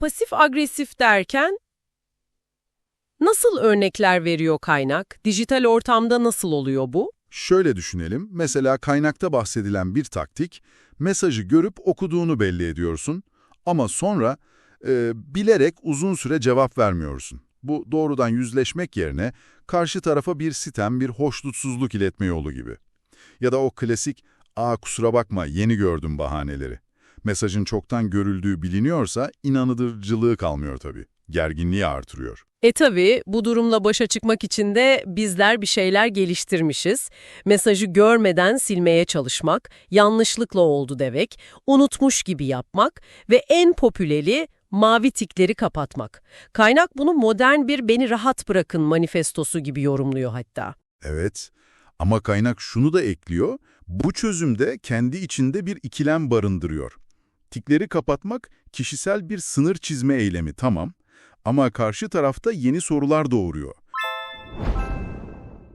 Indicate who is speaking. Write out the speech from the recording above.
Speaker 1: Pasif agresif derken nasıl örnekler veriyor kaynak? Dijital ortamda nasıl oluyor bu?
Speaker 2: Şöyle düşünelim, mesela kaynakta bahsedilen bir taktik, mesajı görüp okuduğunu belli ediyorsun ama sonra e, bilerek uzun süre cevap vermiyorsun. Bu doğrudan yüzleşmek yerine karşı tarafa bir sitem, bir hoşnutsuzluk iletme yolu gibi. Ya da o klasik, ''Aa kusura bakma yeni gördüm'' bahaneleri. Mesajın çoktan görüldüğü biliniyorsa inanıdırıcılığı kalmıyor tabii. Gerginliği artırıyor.
Speaker 1: E tabii bu durumla başa çıkmak için de bizler bir şeyler geliştirmişiz. Mesajı görmeden silmeye çalışmak, yanlışlıkla oldu demek, unutmuş gibi yapmak ve en popüleri mavi tikleri kapatmak. Kaynak bunu modern bir beni rahat bırakın manifestosu gibi yorumluyor hatta.
Speaker 2: Evet ama kaynak şunu da ekliyor, bu çözümde kendi içinde bir ikilem barındırıyor. Tikleri kapatmak kişisel bir sınır çizme eylemi tamam ama karşı tarafta yeni sorular doğuruyor.